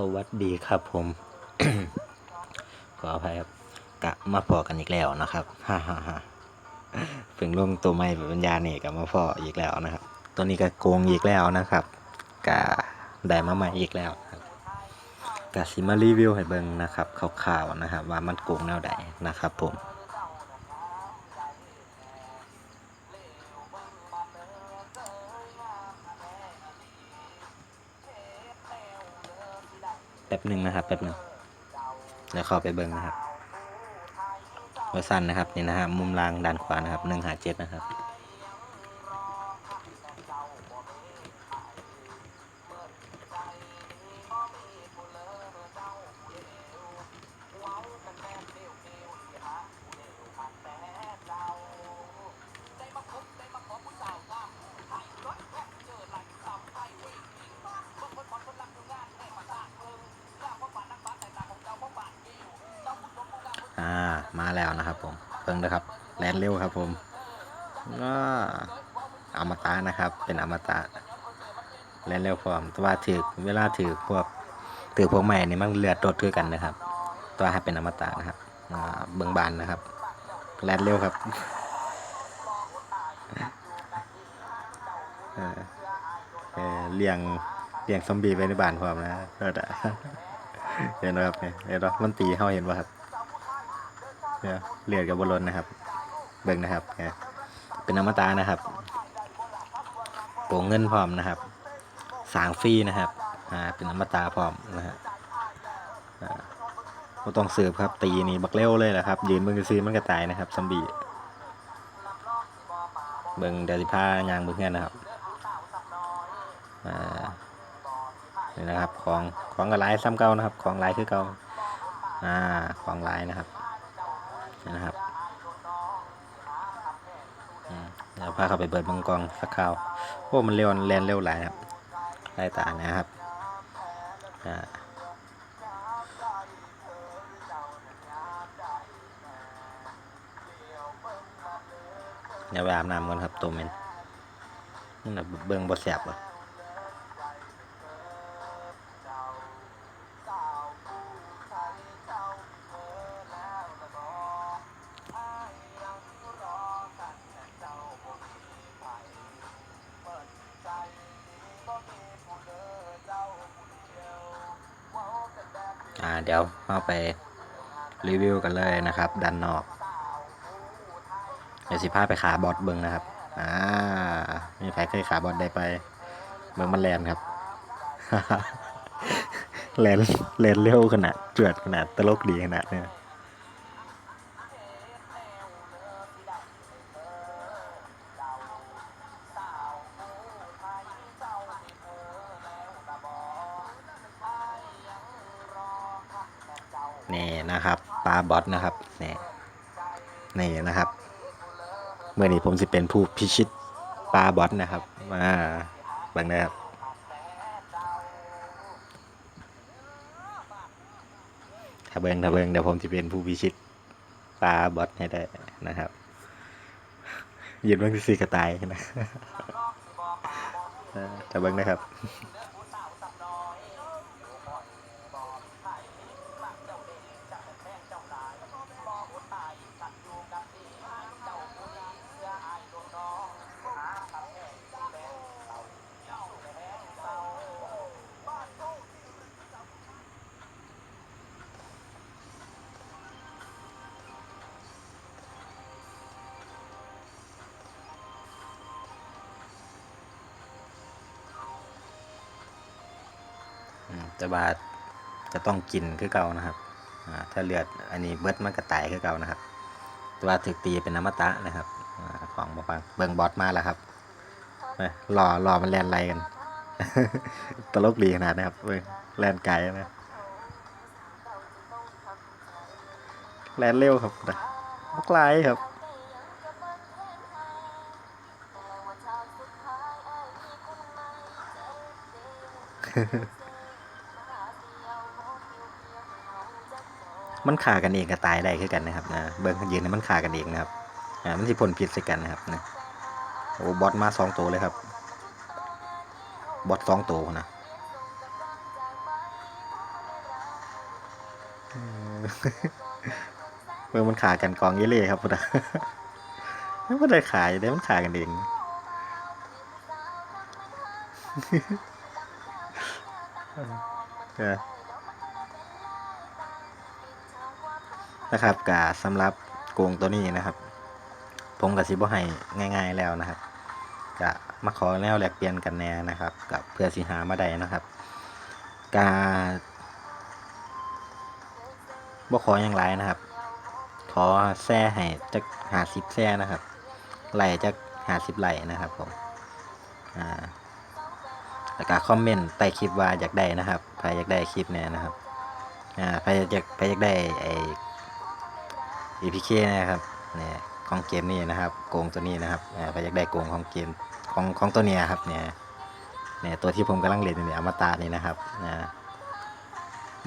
สวัสดีครับผม ขออภัยครับ กะมาพอกันอีกแล้วนะครับฮ่าฮ่าฮ่าเพิ่งลงตัวใหม่เป็นปัญญาเนี่ยกับมาพออีกแล้วนะครับ ตัวนี้ก็โกงอีกแล้วนะครับ กะได้มาใหม่อีกแล้วครับกะสิมารีวิวให้เบิ่งนะครับคร่าวๆนะครับ ว่ามันโกงแนวใดนะครับผม แป๊บหนึ่งนะครับแป๊บหนึ่งเดี๋ยวเข้าไปเบิ้งนะครับเวสั้นนะครับนี่นะฮะมุมล่างด้านขวานะครับหนึ่งหาเจ็ดนะครับ นะครับ แลนเร็วครับผมก็อมตะนะครับ เป็นอมตะแลนเร็วพร้อมแต่ว่าถือเวลาถือพวกถือพวกใหม่นี่มันเลือดรดด้วยกันนะครับ ตัวให้เป็นอมตะนะครับเบิ่งบานนะครับ แลนเร็วครับเออเลี้ยงเลี้ยงซอมบี้ไว้ในบ้านพร้อมนะเลิศอะเห็นไหมครับเห็นไหมมันตีเข้าเห็นป่ะครับ เรียเลือดกับบอลลนนะครับ เบิ่งนะครับเนี่ยเป็นอมตะนะครับโปร่งเงินพร้อมนะครับ สางฟรีนะครับอ่าเป็นอมตะพร้อมนะฮะอ่าต้องเสิร์ฟครับตีนี่บักเร็วเลยแหละครับ ยืนเบิ่งซื้อมันก็ตายนะครับซอมบี้เบิ่งเดยวสิพายางเบิ่งเงินนะครับอ่านี่นะครับ ของของกับลายซ้ำเก่านะครับ ของลายคือเก่าอ่าของลายนะครับนะครับ เข้าไปเบิดบังกองสักคราวโอ้มันเร็วแลนเร็วหลายครับไล่ตานะครับอ่าเดี๋ยวไปอาบน้ำกันครับตัวเมนนี่นะเบิ่งบ่แสบเหร ดี๋ยวเข้าไปรีวิวกันเลยนะครับ ดันนอกเดี๋ยวสิพาไปขาบอสเบิงนะครับ อ่า มีใครเคยขาบอสได้ไปเบิงมันแลนครับ แลนแลนเร็วขนาดเจือดขนาดตลกดีขนาดเนี่ย บปลาบอสนะครับนี่นี่นะครับเมื่อนี้ผมสิเป็นผู้พิชิตปลาบอสนะครับมาบังนะครับถ้าเบิงถ้าเบิงเดี๋ยวผมจะเป็นผู้พิชิตปลาบอสให้ได้นะครับยืนเบิงซีกระต่ายนะถ้าเบิงนะครับ แต่ว่าจะต้องกินคือเก่านะครับถ้าเลือดอันนี้เบิดมันก็ตายคือเก่านะครับ แต่ว่าถึกตีเป็นน้ำมตะนะครับอาของบฟังเบิ่งบอสมาแล้วครับเอ้ยรอรอมันแลนไรกัน ตลกดีขนาดนะครับเบิ่งแลนไกลนะแลนเร็วครับนะบักไลครับ มันขากันเองก็ตายได้คือกันนะครับนะเบิ้งยืนให้มันขากันเองนะครับอ่ามันสิพ่นพิษใส่กันนะครับนะโอ้บอสมาสองตัวเลยครับ บอสสองตัวนะเมื่อมันขากันกองเยเล่ครับพุทธะมันได้ขายได้มันขากันเองเออ นะครับกาสำหรับโกงตัวนี้นะครับ ผมกับซิบให้ง่าย ๆแล้วนะครับจะมาขอแนวแลกเปลี่ยนกันแน่นะครับกับเพื่อสิหามาได้นะครับกาบ่ขออย่างไรนะครับ ขอแซ่ให้จักหาสิบแซ่นะครับไหลจักหาสิบไหลนะครับผมอ่าแล้วก็คอมเมนต์ใต้คลิปว่าอยากได้นะครับใครอยากได้คลิปเนี่ยนะครับอ่าใครอยากใครอยากได้ไอ APK นะครับเนี่ยของเกมนี้นะครับ โกงตัวนี้นะครับอ่าใครอยากได้โกงของเกมของของตัวเนี้ยครับเนี่ยเนี่ยตัวที่ผมกำลังเล่นอยู่เนี่ยอมตะนี่นะครับนะ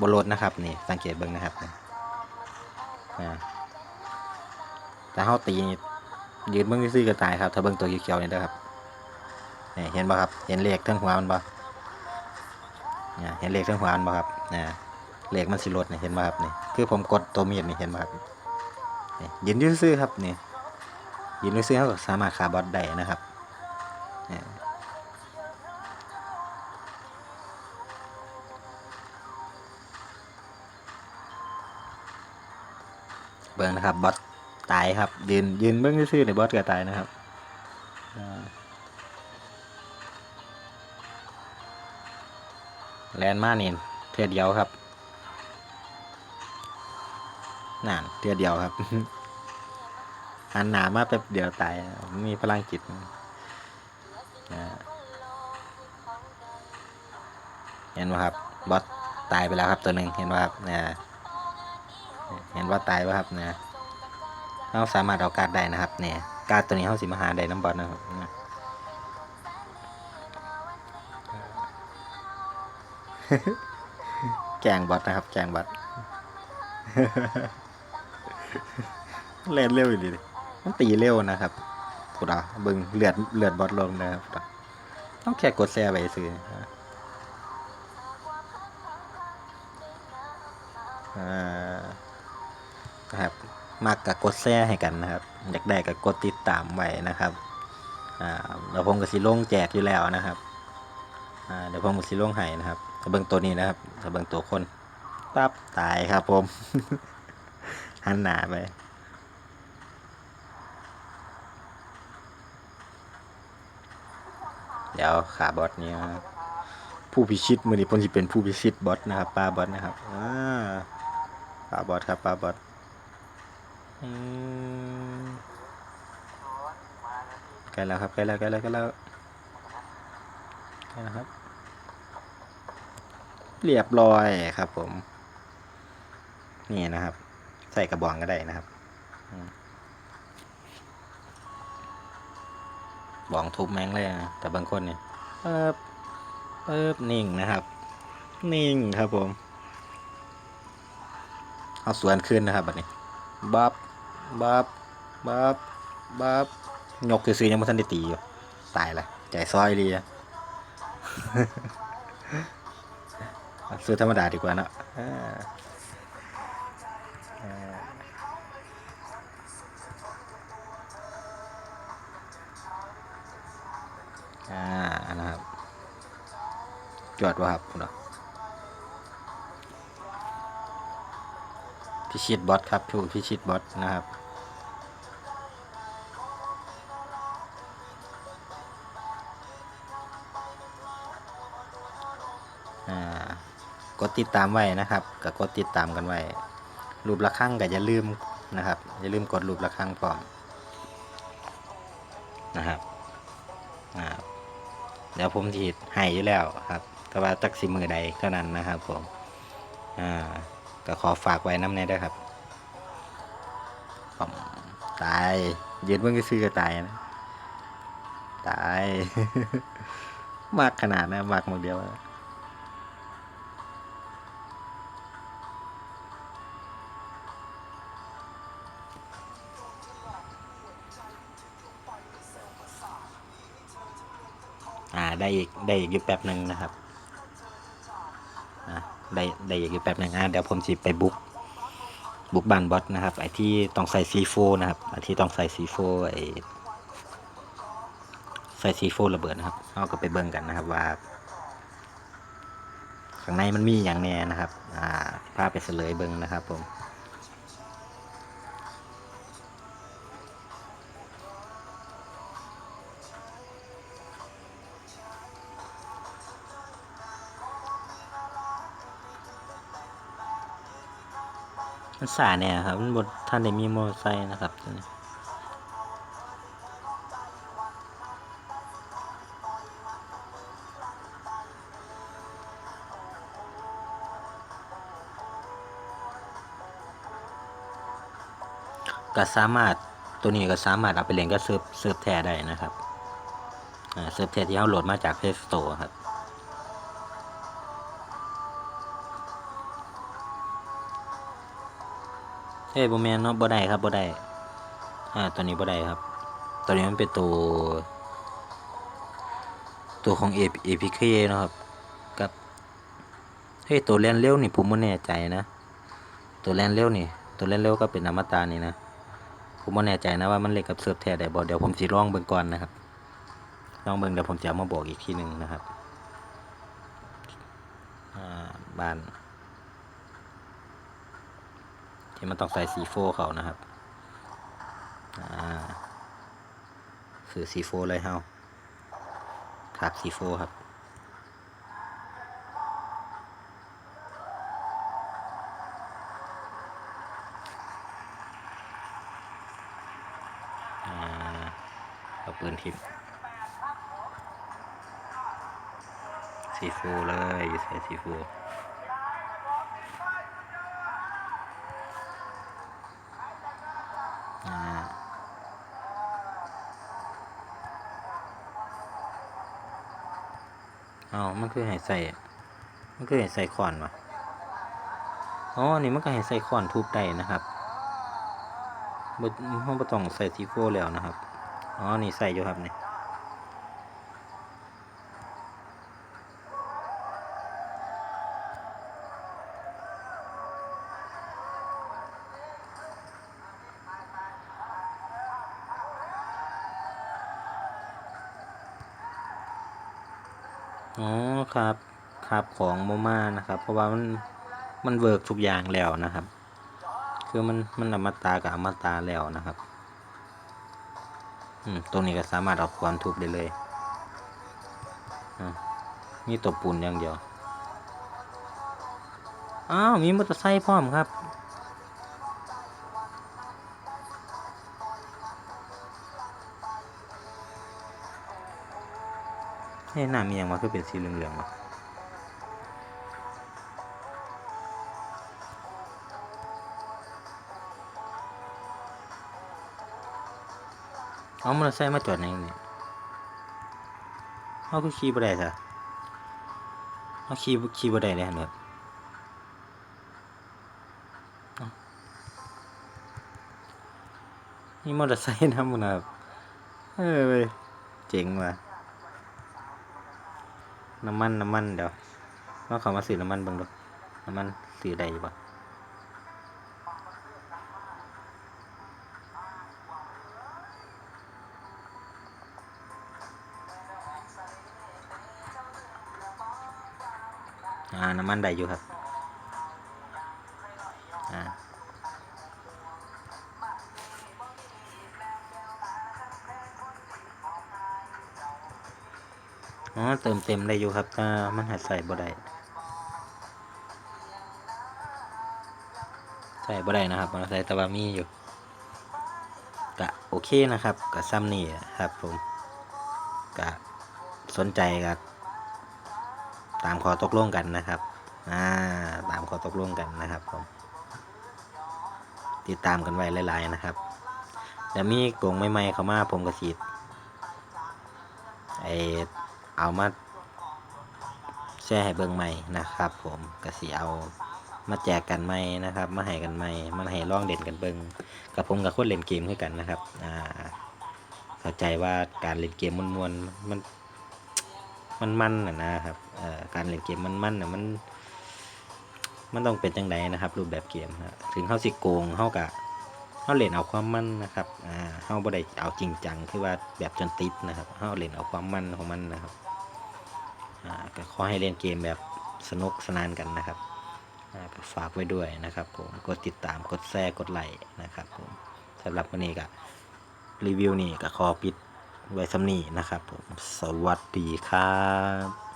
บนรถนะครับนี่สังเกตเบิ้งนะครับเนี่ยแต่เขาตียืนเบิ้งซื่อก็ตายครับถ้าเบิ้งตัวเขียวๆนี่นะครับเนี่ยเห็นป่ะครับเห็นเลขทั้งหัวมันป่ะเนี่ยเห็นเลขทั้งหัวมันป่ะครับเนี่ยเลขมันสิลดเนี่ยเห็นป่ะครับนี่คือผมกดตัวมีดนี่เห็นป่ะครับ ยืนอยืนซื่อครับนี่ยืนซื่อๆเขาสามารถขาบอสได้นะครับเนี่ยเบิ้งนะครับบอสตายครับ ยืนยืนเบื้งซื่อในบอสก็ตายนะครับแลนมาเนี่เทือเดียวครับ นั่นเทือเดียวครับหันหนามาแป๊บเดียวตายมีพลังจิตเห็นไหมครับบอสตายไปแล้วครับตัวหนึ่งเห็นไหมครับเนี่ยเห็นว่าตายป่ะครับเนี่ยเราสามารถเอาการ์ดได้นะครับ เนี่ย การ์ดตัวนี้เขาสิมาหาได้น้ำบอลนะครับแกล้งบอทนะครับ แกล้งบอท เล่นเร็วอยู่ดิมันตีเร็วนะครับพุดอะบึงเลือดเลือดบอทลงนะครับต้องแค่กดแซ่ไปซื้อนะครับมากกับกดแชร์ให้กันนะครับ อยากได้กับกดติดตามไว้นะครับอ่าแล้วผมก็สิลงแจกอยู่แล้วนะครับอ่าเดี๋ยวผมก็สิลงให้นะครับเบิ่งตัวนี้นะครับเบิ่งตัวคนปั๊บตายครับผม หันหน้าไปเดี๋ยวขาบอสเนี่ยผู้พิชิตมือนี้ผมสิเป็นผู้พิชิตบอสนะครับปลาบอสนะครับอ่าปลาบอสครับปลาบอสอืมใกล้แล้วครับใกล้แล้วใกล้แล้วใกล้แล้วใกล้แล้วครับ เรียบร้อยครับผม นี่นะครับ ส่กระบองก็ได้นะครับอืมบองทุบแม่งเลยนะแต่บางคนเนี่ยเปิบเปิบนิ่งนะครับ นิ่งครับผมเอาสวนขึ้นนะครับบัดนี้บับบับบับบับยกซื้อๆยังไม่ทันได้ตีอยู่ตายละใจซอยเลยอะซื้อธรรมดาดีกว่าเนอะ จอดวะครับคุณเนะพิชิตบอสครับผู้พิชิตบอสนะครับกดติดตามไว้นะครับก็กดติดตามกันไว้รูประฆังก็อย่าลืมนะครับอย่าลืมกดรูประฆังพร้อมนะครับเดี๋ยวผมทีให้อยู่แล้วครับ แต่ว่าจักสิมือใดเท่านั้นนะครับผมอ่าก็ขอฝากไว้น้ำในด้วยครับผมตายยืนเพิ่งซื้อก็ตายนะตายมากขนาดนะมากหมดเดียวอ่าได้อีกได้อีกอยู่แป๊บหนึ่งนะครับ ได้ได้อยู่แป๊บหนึ่งอ่าเดี๋ยวผมสิไปบุ๊กบุกบานบอสนะครับ ไอที่ต้องใส่ซีโฟนะครับไอที่ต้องใส่ซีโฟไอใส่ซีโฟระเบิดนะครับเราก็ไปเบิ่งกันนะครับว่าข้างในมันมีอย่างแน่นะครับ อ่าพาไปเฉลยเบิ่งนะครับผม มันสาเนี่ยครับ มันบนท่านได้มีมอเตอร์ไซค์นะครับตัวนี้ก็สามารถตัวนี้ก็สามารถเอาไปเล่นก็เซิร์ฟเซิร์ฟแท้ได้นะครับเซิร์ฟแท้ที่เขาโหลดมาจาก Play Store ครับ เฮ้ยบ่แมนเนาะบ่ได้ครับบ่ได้อ่าตัวนี้บ่ได้ครับ ตัวนี้มันเป็นตัว ตัวของ A APK เคนาะครับ กับเฮ้ยตัวเล่นเร็วนี่ผมบ่แน่ใจนะ ตัวเล่นเร็วนี่ ตัวเล่นเร็วก็เป็นอมตะนี่นะผมบ่แน่ใจนะว่ามันเล่นกับเซิร์ฟแท้ได้บ่เดี๋ยวผมสิลองเบิ่งก่อนนะครับลองเบิ่งเดี๋ยวผมจะมาบอกอีกทีหนึ่งนะครับ อ่าบ้าน ที่มันต้องใส่ซีโฟเขานะครับคือซีโฟเลยเฮาครับซีโฟครับเอาปืนทิพซีโฟเลย ใส่ซีฟ เอามันคือให้ใส่ มันคือให้ใส่ขอนวะอ๋อ นี่มันก็ให้ใส่ขอนทุบได้นะครับบ่เราบ่ต้องใส่ซีโฟแล้วนะครับ อ๋อ นี่ใส่อยู่ครับเนี่ย อ๋อครับครับของโมมานะครับ เพราะว่ามันมันเวิร์กทุกอย่างแล้วนะครับ คือมันมันอมตะกับอมตะแล้วนะครับอืมตรงนี้ก็สามารถเอาควานทุบได้เลยอะมีตัวปูนอย่างเดียวอ้าวมีมอเตอร์ไซค์พร้อมครับ เฮ้หน้ามีอย่างมาคือเป็นสีเหลืองๆวะเอามอเตอร์ไซค์มาจอดในนี่เอาคือขี่บ่ได้ซะเอาขี่ขี่บ่ได้เลยหั่นเด้อนี่มอเตอร์ไซค์นำมันนะครับเออเจ๋งว่ะ น้ำมันน้ำมันเดี๋ยวเราเขามาซื้อน้ำมันเบิ่งดูน้ำมันซื้อได้อยู่ปะอ่าน้ำมันใดอยู่ครับ เติมเต็มได้อยู่ครับถ้ามันหัดใส่บ่ได้ใส่บ่ได้นะครับมันใส่ต่ว่ามีอยู่กะโอเคนะครับกะซ้ำนี่ครับผมกะสนใจกะตามขอตกลงกันนะครับอ่าตามขอตกลงกันนะครับผมติดตามกันไว้หลายๆนะครับจะมีกรงใหม่ๆเข้ามาผมก็ฉีไอ เอามาแชร์ให้เบิ่งใหม่นะครับ ผมก็สิเอามาแจกกันใหม่นะครับ มาให้กันใหม่มาให้ลองเล่นกันเบิ่งกับผมกับคนเล่นเกมคือกันนะครับอ่าเข้าใจว่าการเล่นเกมมันมวนๆมันมันมันน่ะนะครับเอ่อการเล่นเกมมันมันนะมัน มันต้องเป็นจังไดนะครับ รูปแบบเกมนะถึงเฮาสิโกงเฮากะเฮาเล่นเอาความมันนะครับอ่าเฮาบ่ได้เอาจริงจังคือว่าแบบจนติดนะครับเฮาเล่นเอาความมันของมันนะครับ ก็ขอให้เล่นเกมแบบสนุกสนานกันนะครับก็ฝากไว้ด้วยนะครับผมกดติดตามกดแชร์กดไลค์นะครับผมสำหรับวันนี้ก็รีวิวนี่ก็ขอปิดไว้สำนีนะครับผมสวัสดีครับ